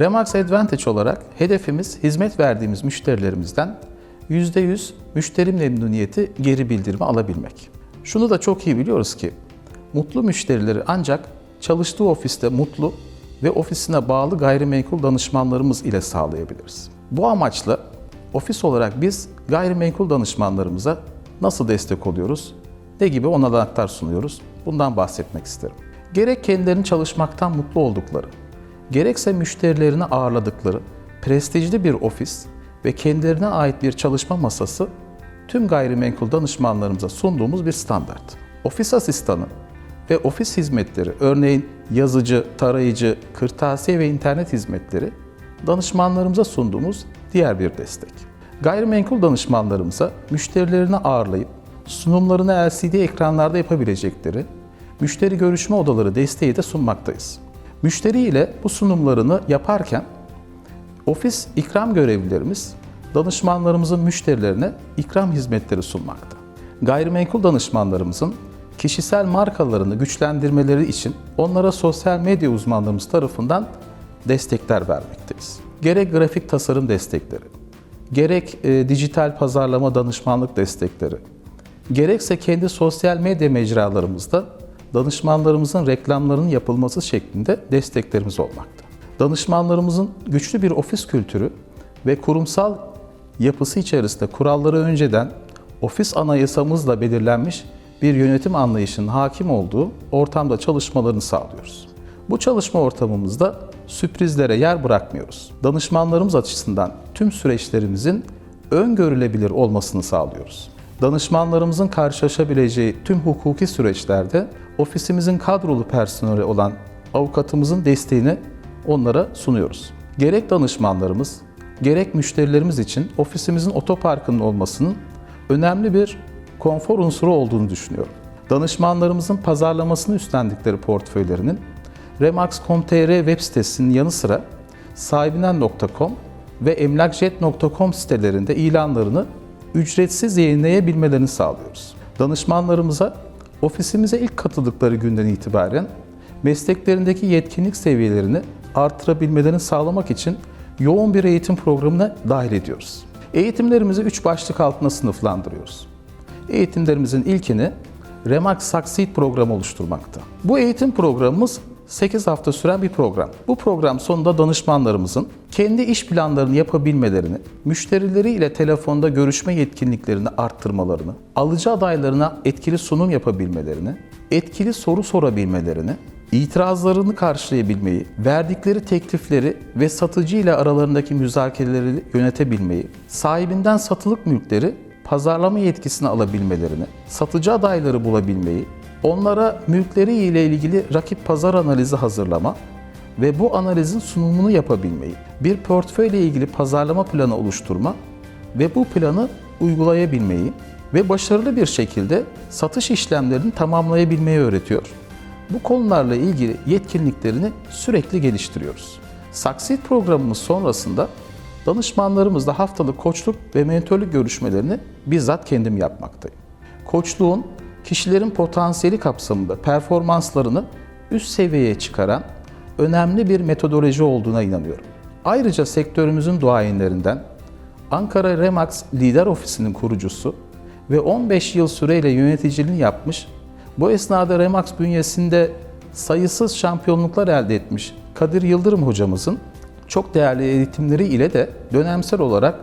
Remax Advantage olarak hedefimiz hizmet verdiğimiz müşterilerimizden %100 müşteri memnuniyeti geri bildirimi alabilmek. Şunu da çok iyi biliyoruz ki mutlu müşterileri ancak çalıştığı ofiste mutlu ve ofisine bağlı gayrimenkul danışmanlarımız ile sağlayabiliriz. Bu amaçla ofis olarak biz gayrimenkul danışmanlarımıza nasıl destek oluyoruz? Ne gibi olanaklar sunuyoruz? Bundan bahsetmek isterim. Gerek kendilerinin çalışmaktan mutlu oldukları, gerekse müşterilerini ağırladıkları prestijli bir ofis ve kendilerine ait bir çalışma masası tüm gayrimenkul danışmanlarımıza sunduğumuz bir standart. Ofis asistanı ve ofis hizmetleri, örneğin yazıcı, tarayıcı, kırtasiye ve internet hizmetleri danışmanlarımıza sunduğumuz diğer bir destek. Gayrimenkul danışmanlarımıza müşterilerini ağırlayıp sunumlarını LCD ekranlarda yapabilecekleri müşteri görüşme odaları desteği de sunmaktayız. Müşteri ile bu sunumlarını yaparken ofis ikram görevlilerimiz danışmanlarımızın müşterilerine ikram hizmetleri sunmakta. Gayrimenkul danışmanlarımızın kişisel markalarını güçlendirmeleri için onlara sosyal medya uzmanlarımız tarafından destekler vermekteyiz. Gerek grafik tasarım destekleri, gerek e, dijital pazarlama danışmanlık destekleri, gerekse kendi sosyal medya mecralarımızda danışmanlarımızın reklamlarının yapılması şeklinde desteklerimiz olmakta. Danışmanlarımızın güçlü bir ofis kültürü ve kurumsal yapısı içerisinde kuralları önceden ofis anayasamızla belirlenmiş bir yönetim anlayışının hakim olduğu ortamda çalışmalarını sağlıyoruz. Bu çalışma ortamımızda sürprizlere yer bırakmıyoruz. Danışmanlarımız açısından tüm süreçlerimizin öngörülebilir olmasını sağlıyoruz. Danışmanlarımızın karşılaşabileceği tüm hukuki süreçlerde ofisimizin kadrolu personeli olan avukatımızın desteğini onlara sunuyoruz. Gerek danışmanlarımız, gerek müşterilerimiz için ofisimizin otoparkının olmasının önemli bir konfor unsuru olduğunu düşünüyorum. Danışmanlarımızın pazarlamasını üstlendikleri portföylerinin Remax.com.tr web sitesinin yanı sıra sahibinden.com ve emlakjet.com sitelerinde ilanlarını ücretsiz yayınlayabilmelerini sağlıyoruz. Danışmanlarımıza ofisimize ilk katıldıkları günden itibaren mesleklerindeki yetkinlik seviyelerini artırabilmelerini sağlamak için yoğun bir eğitim programına dahil ediyoruz. Eğitimlerimizi üç başlık altında sınıflandırıyoruz. Eğitimlerimizin ilkini Remax Succeed programı oluşturmakta. Bu eğitim programımız 8 hafta süren bir program. Bu program sonunda danışmanlarımızın kendi iş planlarını yapabilmelerini, müşterileri ile telefonda görüşme yetkinliklerini arttırmalarını, alıcı adaylarına etkili sunum yapabilmelerini, etkili soru sorabilmelerini, itirazlarını karşılayabilmeyi, verdikleri teklifleri ve satıcı ile aralarındaki müzakereleri yönetebilmeyi, sahibinden satılık mülkleri pazarlama yetkisini alabilmelerini, satıcı adayları bulabilmeyi, onlara mülkleri ile ilgili rakip pazar analizi hazırlama ve bu analizin sunumunu yapabilmeyi, bir portföyle ilgili pazarlama planı oluşturma ve bu planı uygulayabilmeyi ve başarılı bir şekilde satış işlemlerini tamamlayabilmeyi öğretiyor. Bu konularla ilgili yetkinliklerini sürekli geliştiriyoruz. Succeed programımız sonrasında danışmanlarımızla haftalık koçluk ve mentörlük görüşmelerini bizzat kendim yapmaktayım. Koçluğun kişilerin potansiyeli kapsamında performanslarını üst seviyeye çıkaran önemli bir metodoloji olduğuna inanıyorum. Ayrıca sektörümüzün duayenlerinden Ankara Remax Lider Ofisi'nin kurucusu ve 15 yıl süreyle yöneticiliğini yapmış, bu esnada Remax bünyesinde sayısız şampiyonluklar elde etmiş Kadir Yıldırım hocamızın çok değerli eğitimleri ile de dönemsel olarak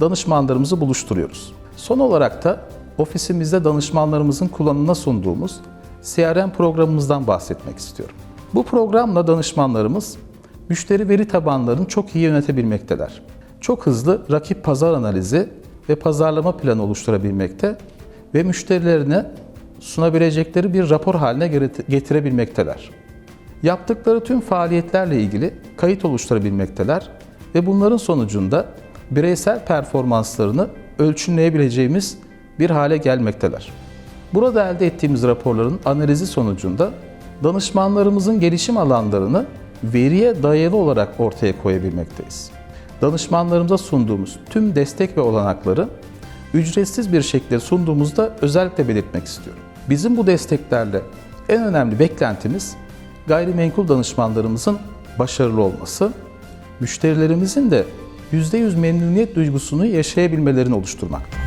danışmanlarımızı buluşturuyoruz. Son olarak da ofisimizde danışmanlarımızın kullanımına sunduğumuz CRM programımızdan bahsetmek istiyorum. Bu programla danışmanlarımız müşteri veri tabanlarını çok iyi yönetebilmekteler. Çok hızlı rakip pazar analizi ve pazarlama planı oluşturabilmekte ve müşterilerine sunabilecekleri bir rapor haline getirebilmekteler. Yaptıkları tüm faaliyetlerle ilgili kayıt oluşturabilmekteler ve bunların sonucunda bireysel performanslarını ölçümleyebileceğimiz bir hale gelmekteler. Burada elde ettiğimiz raporların analizi sonucunda danışmanlarımızın gelişim alanlarını veriye dayalı olarak ortaya koyabilmekteyiz. Danışmanlarımıza sunduğumuz tüm destek ve olanakları ücretsiz bir şekilde sunduğumuzda özellikle belirtmek istiyorum. Bizim bu desteklerle en önemli beklentimiz gayrimenkul danışmanlarımızın başarılı olması müşterilerimizin de %100 memnuniyet duygusunu yaşayabilmelerini oluşturmakta.